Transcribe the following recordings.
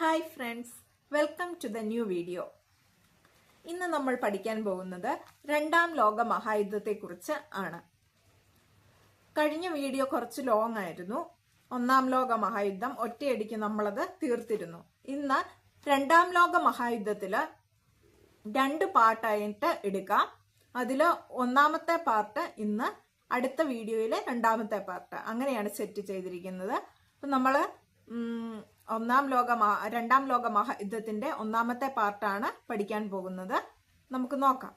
Hi friends welcome to the new video ഇന്ന് നമ്മൾ പഠിക്കാൻ പോകുന്നത് രണ്ടാം ലോക മഹായുദ്ധത്തെക്കുറിച്ച് ആണ്. കഴിഞ്ഞ വീഡിയോ കുറച്ച് ലോങ് ആയിരുന്നു. ഒന്നാം ലോക മഹായുദ്ധം ഒറ്റയടിക്ക് നമ്മളത് തീർത്തിരുന്നു. ഇന്ന് രണ്ടാം ലോക മഹായുദ്ധത്തിൽ രണ്ട് പാർട്ടായിട്ട് എടുക്കാം. അതിൽ ഒന്നാമത്തെ പാർട്ട് ഇന്ന് അടുത്ത വീഡിയോയിലെ രണ്ടാമത്തെ പാർട്ട് അങ്ങനെയാണ് സെറ്റ് ചെയ്തിരിക്കുന്നത്. അപ്പം നമ്മൾ ഒന്നാം ലോക രണ്ടാം ലോക മഹായുദ്ധത്തിന്റെ ഒന്നാമത്തെ പാർട്ടാണ് പഠിക്കാൻ പോകുന്നത്. നമുക്ക് നോക്കാം.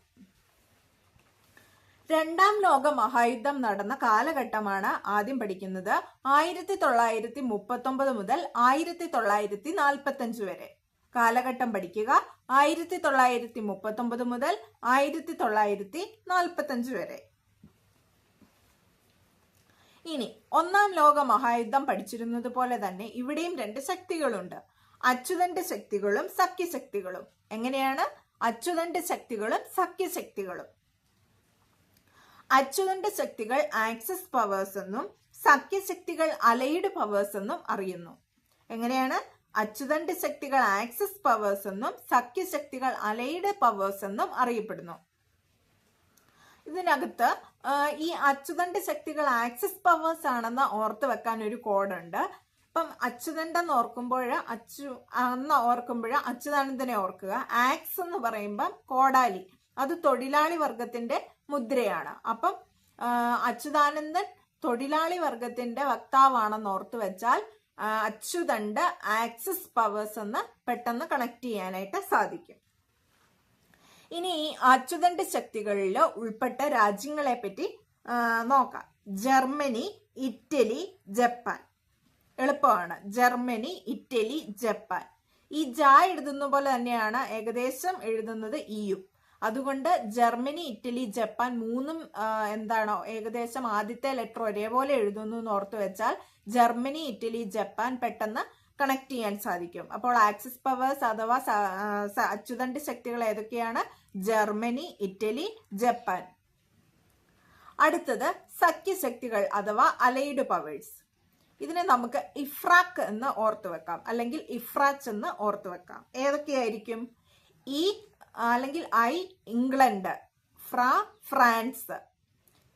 രണ്ടാം ലോക മഹായുദ്ധം നടന്ന കാലഘട്ടമാണ് ആദ്യം പഠിക്കുന്നത് ആയിരത്തി തൊള്ളായിരത്തി മുപ്പത്തി ഒമ്പത് മുതൽ ആയിരത്തി തൊള്ളായിരത്തി നാൽപ്പത്തി അഞ്ച് വരെ. കാലഘട്ടം പഠിക്കുക ആയിരത്തി തൊള്ളായിരത്തി മുപ്പത്തി ഒമ്പത് മുതൽ ആയിരത്തി തൊള്ളായിരത്തി നാൽപ്പത്തി അഞ്ച് വരെ. ഇനി ഒന്നാം ലോക മഹായുദ്ധം പഠിച്ചിരുന്നത് പോലെ തന്നെ ഇവിടെയും രണ്ട് ശക്തികളുണ്ട്. അച്യുതന്റെ ശക്തികളും സഖ്യശക്തികളും എങ്ങനെയാണ്? അച്യുതന്റെ ശക്തികളും സഖ്യശക്തികളും അച്യുതന്റെ ശക്തികൾ ആക്സസ് പവേഴ്സ് എന്നും സഖ്യശക്തികൾ അലൈഡ് പവേഴ്സ് എന്നും അറിയുന്നു. എങ്ങനെയാണ്? അച്യുതന്റെ ശക്തികൾ ആക്സസ് പവേഴ്സ് എന്നും സഖ്യശക്തികൾ അലൈഡ് പവേഴ്സ് എന്നും അറിയപ്പെടുന്നു. ഇതിനകത്ത് ഈ അച്യുതന്റെ ശക്തികൾ ആക്സസ് പവേഴ്സ് ആണെന്ന് ഓർത്ത് വെക്കാൻ ഒരു കോഡുണ്ട്. അപ്പം അച്യുതന്റെ എന്ന് ഓർക്കുമ്പോൾ അച്ചു എന്ന് ഓർക്കുമ്പോൾ അച്യുതാനന്ദനെ ഓർക്കുക. ആക്സ് എന്ന് പറയുമ്പം കോടാലി. അത് തൊഴിലാളി വർഗത്തിന്റെ മുദ്രയാണ്. അപ്പം അച്യുതാനന്ദൻ തൊഴിലാളി വർഗത്തിന്റെ വക്താവാണെന്ന് ഓർത്ത് വെച്ചാൽ അച്യുതണ്ട് ആക്സസ് പവേഴ്സ് എന്ന് പെട്ടെന്ന് കണക്ട് ചെയ്യാനായിട്ട് സാധിക്കും. ഇനി അച്യുതന്റെ ശക്തികളിൽ ഉൾപ്പെട്ട രാജ്യങ്ങളെ പറ്റി നോക്കാം. Germany Italy Japan. എളുപ്പമാണ്. Germany Italy Japan. ഈ ജ എഴുതുന്ന പോലെ തന്നെയാണ് ഏകദേശം എഴുതുന്നത് ഇയും. അതുകൊണ്ട് ജർമ്മനി ഇറ്റലി ജപ്പാൻ മൂന്നും എന്താണോ ഏകദേശം ആദ്യത്തെ ലെറ്റർ ഒരേപോലെ എഴുതുന്നു എന്ന് ഓർത്തു വെച്ചാൽ ജർമ്മനി ഇറ്റലി ജപ്പാൻ പെട്ടെന്ന് കണക്ട് ചെയ്യാൻ സാധിക്കും. അപ്പോൾ ആക്സിസ് പവേഴ്സ് അഥവാ അച്യുതന്റെ ശക്തികൾ ഏതൊക്കെയാണ്? Germany Italy Japan. അടുത്തത് സഖ്യശക്തികൾ അഥവാ അലൈഡ് പവേഴ്സ്. ഇതിനെ നമുക്ക് ഇഫ്രാക്ക് എന്ന് ഓർത്തു വെക്കാം അല്ലെങ്കിൽ ഇഫ്രാച്ച് എന്ന് ഓർത്തു വെക്കാം. ഏതൊക്കെയായിരിക്കും? ഇ അല്ലെങ്കിൽ ഐ ഇംഗ്ലണ്ട്. ഫ്ര ഫ്രാൻസ്.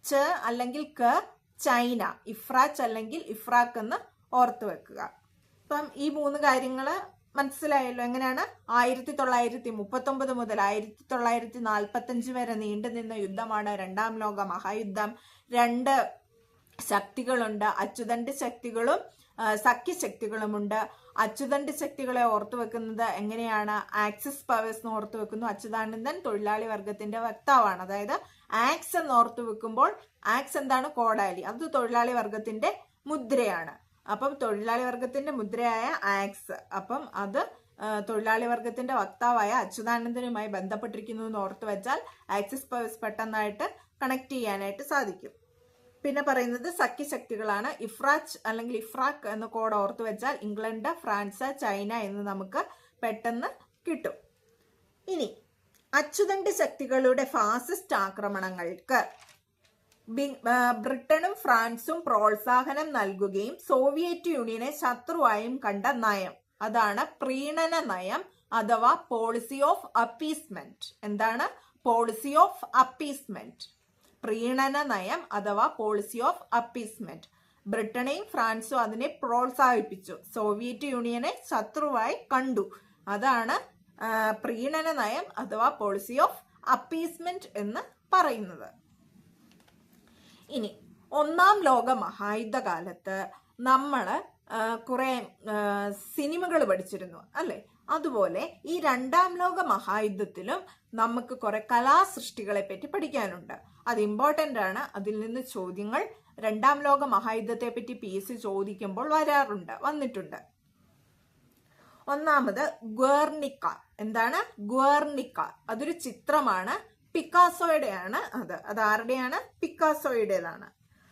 ച അല്ലെങ്കിൽ ക ചൈന. ഇഫ്രാച്ച് അല്ലെങ്കിൽ ഇഫ്രാക്ക് എന്ന് ഓർത്തു വെക്കുക. അപ്പം ഈ മൂന്ന് കാര്യങ്ങൾ മനസ്സിലായല്ലോ. എങ്ങനെയാണ്? ആയിരത്തി തൊള്ളായിരത്തി മുപ്പത്തി ഒമ്പത് മുതൽ ആയിരത്തി തൊള്ളായിരത്തി നാൽപ്പത്തി അഞ്ച് വരെ നീണ്ടുനിന്ന യുദ്ധമാണ് രണ്ടാം ലോക മഹായുദ്ധം. രണ്ട് ശക്തികളുണ്ട്. അച്യുതന്റെ ശക്തികളും സഖ്യശക്തികളുമുണ്ട്. അച്യുതന്റെ ശക്തികളെ ഓർത്തു വെക്കുന്നത് എങ്ങനെയാണ്? ആക്സിസ് പവേഴ്സ് എന്ന് ഓർത്തു വെക്കുന്നു. അച്യുതാനന്ദൻ തൊഴിലാളി വർഗത്തിന്റെ വക്താവാണ്. അതായത് ആക്സ് എന്ന് ഓർത്തു വെക്കുമ്പോൾ ആക്സ് എന്താണ്? കോടാലി. അത് തൊഴിലാളി വർഗത്തിന്റെ മുദ്രയാണ്. അപ്പം തൊഴിലാളി വർഗത്തിന്റെ മുദ്രയായ ആക്സ്. അപ്പം അത് തൊഴിലാളി വർഗത്തിന്റെ വക്താവായ അച്യുതാനന്ദനുമായി ബന്ധപ്പെട്ടിരിക്കുന്നു എന്ന് ഓർത്തു വെച്ചാൽ ആക്സിസ് പെട്ടെന്നായിട്ട് കണക്ട് ചെയ്യാനായിട്ട് സാധിക്കും. പിന്നെ പറയുന്നത് സഖ്യശക്തികളാണ്. ഇഫ്രാച്ച് അല്ലെങ്കിൽ ഇഫ്രാക്ക് എന്ന കോഡ് ഓർത്തു വെച്ചാൽ ഇംഗ്ലണ്ട് ഫ്രാൻസ് ചൈന എന്ന് നമുക്ക് പെട്ടെന്ന് കിട്ടും. ഇനി അച്യുതന്റെ ശക്തികളുടെ ഫാസിസ്റ്റ് ആക്രമണങ്ങൾക്ക്. ബ്രിട്ടനും ഫ്രാൻസും പ്രോത്സാഹനം നൽകുകയും സോവിയറ്റ് യൂണിയനെ ശത്രുവായും കണ്ട നയം. അതാണ് പ്രീണന നയം അഥവാ പോളിസി ഓഫ് അപ്പീസ്മെന്റ് എന്താണ്? പോളിസി ഓഫ് അപ്പീസ്മെന്റ് പ്രീണന നയം അഥവാ പോളിസി ഓഫ് അപ്പീസ്മെന്റ് ബ്രിട്ടനെയും ഫ്രാൻസും അതിനെ പ്രോത്സാഹിപ്പിച്ചു. സോവിയറ്റ് യൂണിയനെ ശത്രുവായി കണ്ടു. അതാണ് പ്രീണന നയം അഥവാ പോളിസി ഓഫ് അപ്പീസ്മെന്റ് എന്ന് പറയുന്നത്. ഇനി ഒന്നാം ലോക മഹായുദ്ധകാലത്ത് നമ്മൾ കുറെ സിനിമകൾ പഠിച്ചിരുന്നു അല്ലെ? അതുപോലെ ഈ രണ്ടാം ലോക മഹായുദ്ധത്തിലും നമുക്ക് കുറെ കലാസൃഷ്ടികളെ പറ്റി പഠിക്കാനുണ്ട്. അത് ഇമ്പോർട്ടന്റ് ആണ്. അതിൽ നിന്ന് ചോദ്യങ്ങൾ രണ്ടാം ലോക മഹായുദ്ധത്തെ പറ്റി പി എസ് ചോദിക്കുമ്പോൾ വരാറുണ്ട് വന്നിട്ടുണ്ട്. ഒന്നാമത് ഗ്വേർണിക്ക എന്താണ്? ഗ്വേർണിക്ക അതൊരു ചിത്രമാണ്. പിക്കാസോയുടെയാണ് അത്. അത് ആരുടെയാണ്? പിക്കാസോയുടേതാണ്.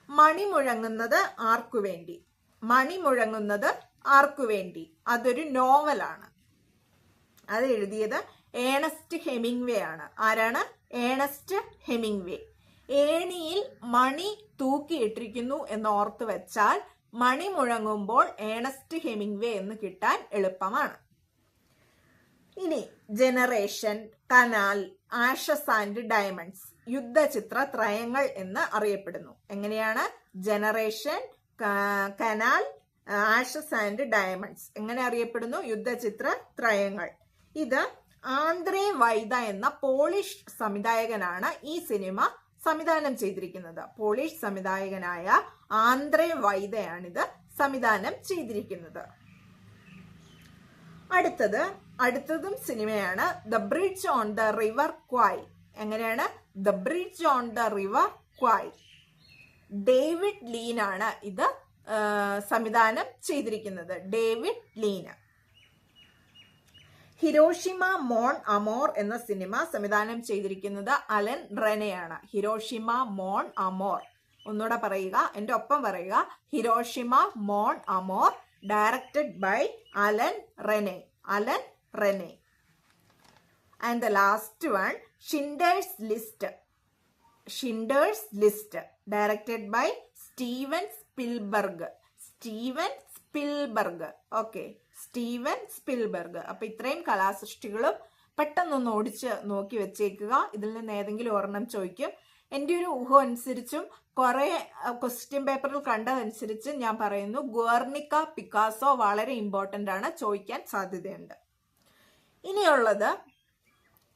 മണി മുഴങ്ങുന്നത് ആർക്കു വേണ്ടി? മണി മുഴങ്ങുന്നത് ആർക്കു വേണ്ടി? അതൊരു നോവലാണ്. അത് എഴുതിയത് ഏണസ്റ്റ് ഹെമിംഗ്വേ ആണ് ആരാണ്? ഏണസ്റ്റ് ഹെമിംഗ്വേ ഏണിയിൽ മണി തൂക്കിയിട്ടിരിക്കുന്നു എന്ന് ഓർത്തു വെച്ചാൽ മണി മുഴങ്ങുമ്പോൾ ഏണസ്റ്റ് ഹെമിംഗ്വേ എന്ന് കിട്ടാൻ എളുപ്പമാണ്. ഇനി generation Kanal ashes and diamonds യുദ്ധചിത്ര ത്രയങ്ങൾ എന്ന് അറിയപ്പെടുന്നു. എങ്ങനെയാണ്? Generation Kanal ashes and diamonds. എങ്ങനെ അറിയപ്പെടുന്നു? യുദ്ധചിത്ര ത്രയങ്ങൾ. ഇത് ആന്ത്രേ വൈദ എന്ന പോളിഷ് സംവിധായകനാണ് ഈ സിനിമ സംവിധാനം ചെയ്തിരിക്കുന്നത്. പോളിഷ് സംവിധായകനായ ആന്ത്രേ വൈദയാണിത് സംവിധാനം ചെയ്തിരിക്കുന്നത്. അടുത്തത് അടുത്തതും സിനിമയാണ് the bridge on the river Kwai എങ്ങനെയാണ്? The bridge on the river Kwai David Lean ആണ് ഇത് സംവിധാനം ചെയ്തിരിക്കുന്നത്. ഡേവിഡ് ലീന് ഹിരോഷിമ മോൺ അമോർ എന്ന സിനിമ സംവിധാനം ചെയ്തിരിക്കുന്നത് അലൻ റെനയാണ്. Hiroshima mon അമോർ. ഒന്നുകൂടെ പറയുക എന്റെ ഒപ്പം പറയുക. Hiroshima mon amour directed by Alain Resnais. Alain Resnais. And the last one Schindler's list Schindler's list directed by Steven Spielberg Steven Spielberg okay Steven Spielberg അപ്പൊ ഇത്രയും കലാസൃഷ്ടികളും പെട്ടെന്നൊന്ന് ഓടിച്ച് നോക്കി വെച്ചേക്കുക. ഇതിൽ നിന്ന് ഏതെങ്കിലും ഒരെണ്ണം ചോദിക്കും. എന്റെ ഒരു ഊഹം അനുസരിച്ചും കുറേ ക്വസ്റ്റ്യൻ പേപ്പറിൽ കണ്ടതനുസരിച്ച് ഞാൻ പറയുന്നു ഗുവർണിക്ക പിക്കാസോ വളരെ ഇമ്പോർട്ടന്റ് ആണ്. ചോദിക്കാൻ സാധ്യതയുണ്ട്. ഇനിയുള്ളത്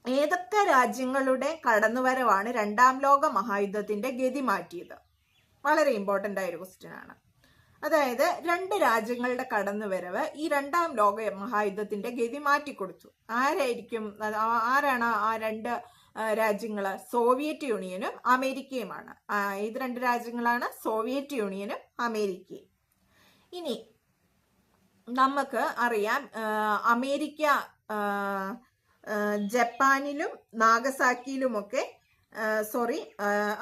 ഏതൊക്കെ രാജ്യങ്ങളുടെ കടന്നുവരവാണ് രണ്ടാം ലോക മഹായുദ്ധത്തിന്റെ ഗതി മാറ്റിയത്? വളരെ ഇമ്പോർട്ടന്റ് ആയൊരു ക്വസ്റ്റ്യൻ ആണ്. അതായത് രണ്ട് രാജ്യങ്ങളുടെ കടന്നുവരവ് ഈ രണ്ടാം ലോക മഹായുദ്ധത്തിന്റെ ഗതി മാറ്റിക്കൊടുത്തു. ആരായിരിക്കും? ആരാണ് ആ രണ്ട് രാജ്യങ്ങൾ സോവിയറ്റ് യൂണിയനും അമേരിക്കയുമാണ്. ഏത് രണ്ട് രാജ്യങ്ങളാണ്? സോവിയറ്റ് യൂണിയനും അമേരിക്കയും. ഇനി നമുക്ക് അറിയാം അമേരിക്ക ജപ്പാനിലും നാഗസാക്കിയിലുമൊക്കെ സോറി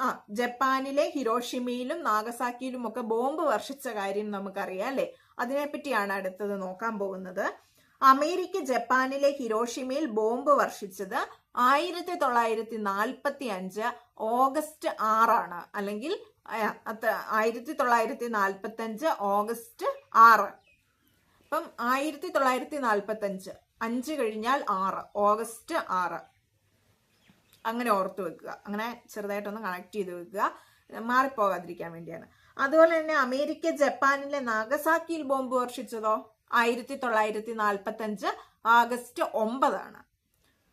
ആ ജപ്പാനിലെ ഹിരോഷിമയിലും നാഗസാക്കിയിലുമൊക്കെ ബോംബ് വർഷിച്ച കാര്യം നമുക്കറിയാം അല്ലെ? അതിനെപ്പറ്റിയാണ് അടുത്തത് നോക്കാൻ പോകുന്നത്. അമേരിക്ക ജപ്പാനിലെ ഹിരോഷിമയിൽ ബോംബ് വർഷിച്ചത് ആയിരത്തി തൊള്ളായിരത്തി നാൽപ്പത്തി അഞ്ച് ഓഗസ്റ്റ് ആറാണ്. അല്ലെങ്കിൽ ആയിരത്തി തൊള്ളായിരത്തി നാൽപ്പത്തി അഞ്ച് ഓഗസ്റ്റ് ആറ്. അപ്പം ആയിരത്തി തൊള്ളായിരത്തി നാൽപ്പത്തി അഞ്ച് കഴിഞ്ഞാൽ ആറ്. ഓഗസ്റ്റ് ആറ്. അങ്ങനെ ഓർത്ത് വെക്കുക. അങ്ങനെ ചെറുതായിട്ടൊന്ന് കണക്ട് ചെയ്ത് വെക്കുക. മാറിപ്പോകാതിരിക്കാൻ വേണ്ടിയാണ്. അതുപോലെ തന്നെ അമേരിക്ക ജപ്പാനിലെ നാഗസാക്കിയിൽ ബോംബ് വർഷിച്ചതോ? ആയിരത്തി തൊള്ളായിരത്തി നാൽപ്പത്തി അഞ്ച് ആഗസ്റ്റ് ഒമ്പതാണ്.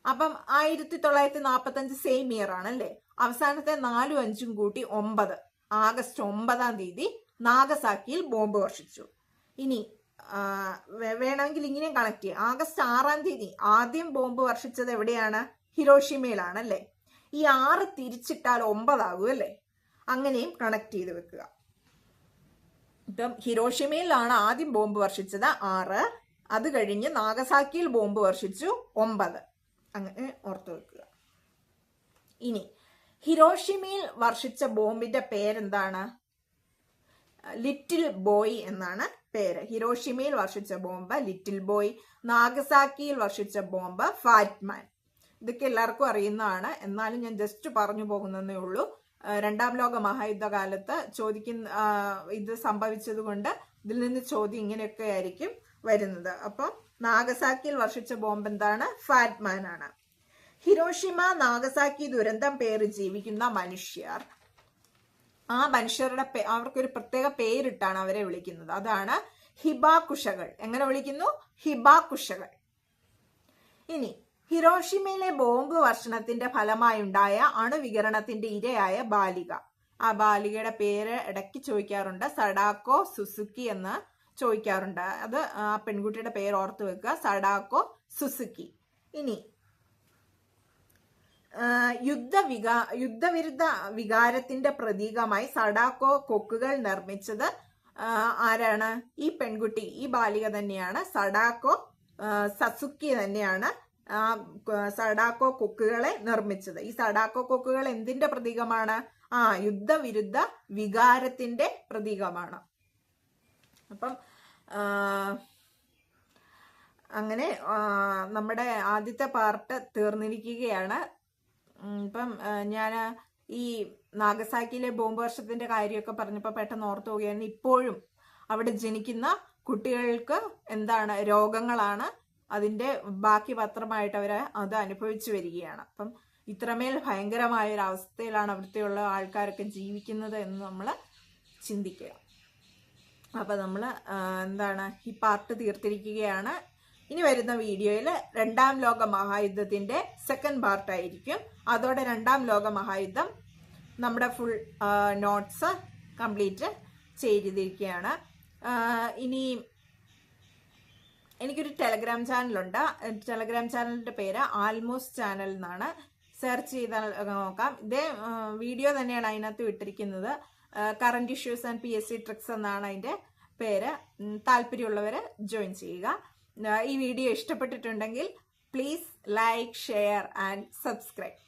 അപ്പം ആയിരത്തി തൊള്ളായിരത്തി നാൽപ്പത്തി അഞ്ച് സെയിം ഇയർ ആണ് അല്ലേ? അവസാനത്തെ നാലും അഞ്ചും കൂട്ടി ഒമ്പത്. ആഗസ്റ്റ് ഒമ്പതാം തീയതി നാഗസാക്കിയിൽ ബോംബ് വർഷിച്ചു. ഇനി വേണമെങ്കിൽ ഇങ്ങനെയും കണക്ട് ചെയ്യാം. ആഗസ്റ്റ് ആറാം തീയതി ആദ്യം ബോംബ് വർഷിച്ചത് എവിടെയാണ്? ഹിരോഷിമയിലാണ് അല്ലേ ഈ ആറ് തിരിച്ചിട്ടാൽ ഒമ്പതാകും അല്ലേ? അങ്ങനെയും കണക്ട് ചെയ്ത് വെക്കുക. ഇപ്പം ഹിരോഷിമയിലാണ് ആദ്യം ബോംബ് വർഷിച്ചത് ആറ്. അത് കഴിഞ്ഞ് നാഗസാക്കിയിൽ ബോംബ് വർഷിച്ചു ഒമ്പത്. അങ്ങനെ ഓർത്തു വെക്കുക. ഇനി ഹിരോഷിമയിൽ വർഷിച്ച ബോംബിന്റെ പേരെന്താണ്? ലിറ്റിൽ ബോയ് എന്നാണ് പേര്. ഹിരോഷിമയിൽ വർഷിച്ച ബോംബ് ലിറ്റിൽ ബോയ്. നാഗസാക്കിയിൽ വർഷിച്ച ബോംബ് ഫാറ്റ്മാൻ. ഇതൊക്കെ എല്ലാവർക്കും അറിയുന്നതാണ്. എന്നാലും ഞാൻ ജസ്റ്റ് പറഞ്ഞു പോകുന്നതേ ഉള്ളൂ. രണ്ടാം ലോക മഹായുദ്ധകാലത്ത് ചോദിക്കുന്ന ഇത് സംഭവിച്ചത് കൊണ്ട് ഇതിൽ നിന്ന് ചോദ്യം ഇങ്ങനെയൊക്കെ ആയിരിക്കും വരുന്നത്. അപ്പം നാഗസാക്കിയിൽ വർഷിച്ച ബോംബ് എന്താണ്? ഫാറ്റ്മാൻ ആണ് ഹിരോഷിമ നാഗസാക്കി ദുരന്തം പേര് ജീവിക്കുന്ന മനുഷ്യർ. ആ മനുഷ്യരുടെ അവർക്കൊരു പ്രത്യേക പേരിട്ടാണ് അവരെ വിളിക്കുന്നത്. അതാണ് ഹിബാകുഷകൾ. എങ്ങനെ വിളിക്കുന്നു? ഹിബാകുഷകൾ. ഇനി ഹിരോഷിമയിലെ ബോംബ് വർഷണത്തിന്റെ ഫലമായുണ്ടായ അണുവികരണത്തിന്റെ ഇരയായ ബാലിക. ആ ബാലികയുടെ പേര് ഇടയ്ക്ക് ചോദിക്കാറുണ്ട്. സഡാക്കോ സുസുക്കി എന്ന് ചോദിക്കാറുണ്ട്. അത് ആ പെൺകുട്ടിയുടെ പേര് ഓർത്ത് വെക്കുക. Sadako Suzuki. ഇനി യുദ്ധവികാ യുദ്ധവിരുദ്ധ വികാരത്തിന്റെ പ്രതീകമായി സഡാക്കോ കൊക്കുകൾ നിർമ്മിച്ചത് ആരാണ്? ഈ പെൺകുട്ടി ഈ ബാലിക തന്നെയാണ്. സഡാക്കോ സസുക്കി തന്നെയാണ് സഡാക്കോ കൊക്കുകളെ നിർമ്മിച്ചത്. ഈ സഡാക്കോ കൊക്കുകൾ എന്തിന്റെ പ്രതീകമാണ്? ആ യുദ്ധവിരുദ്ധ വികാരത്തിന്റെ പ്രതീകമാണ്. അപ്പം അങ്ങനെ നമ്മുടെ ആദ്യത്തെ പാർട്ട് തീർന്നിരിക്കുകയാണ്. ഇപ്പം ഞാൻ ഈ നാഗസാക്കിയിലെ ബോംബ് വർഷത്തിന്റെ കാര്യമൊക്കെ പറഞ്ഞപ്പോൾ പെട്ടെന്ന് ഓർത്തു പോവുകയാണ്. ഇപ്പോഴും അവിടെ ജനിക്കുന്ന കുട്ടികൾക്ക് എന്താണ് രോഗങ്ങളാണ് അതിന്റെ ബാക്കി പത്രമായിട്ട് അവർ അത് അനുഭവിച്ചു വരികയാണ്. അപ്പം ഇത്രമേൽ ഭയങ്കരമായ ഒരു അവസ്ഥയിലാണ് അവിടുത്തെയുള്ള ആൾക്കാരൊക്കെ ജീവിക്കുന്നത് എന്ന് നമ്മൾ ചിന്തിക്കുക. അപ്പം നമ്മൾ എന്താണ് ഈ പാർട്ട് തീർത്തിരിക്കുകയാണ്. ഇനി വരുന്ന വീഡിയോയിൽ രണ്ടാം ലോക മഹായുദ്ധത്തിന്റെ സെക്കൻഡ് പാർട്ടായിരിക്കും അതോടെ രണ്ടാം ലോക മഹായുദ്ധം നമ്മുടെ ഫുൾ നോട്ട്സ് കംപ്ലീറ്റ് ചെയ്തിരിക്കുകയാണ്. ഇനി എനിക്കൊരു ടെലഗ്രാം ചാനലുണ്ട് ടെലഗ്രാം ചാനലിന്റെ പേര് ആൽമോസ് ചാനൽ എന്നാണ്. സെർച്ച് ചെയ്താൽ നോക്കാം. ഇതേ വീഡിയോ തന്നെയാണ് അതിനകത്ത് വിട്ടിരിക്കുന്നത്. Current issues and P S C tricks എന്നാണ് അതിന്റെ പേര്. താല്പര്യമുള്ളവർ ജോയിൻ ചെയ്യുക. ഈ വീഡിയോ ഇഷ്ടപ്പെട്ടിട്ടുണ്ടെങ്കിൽ please like share and subscribe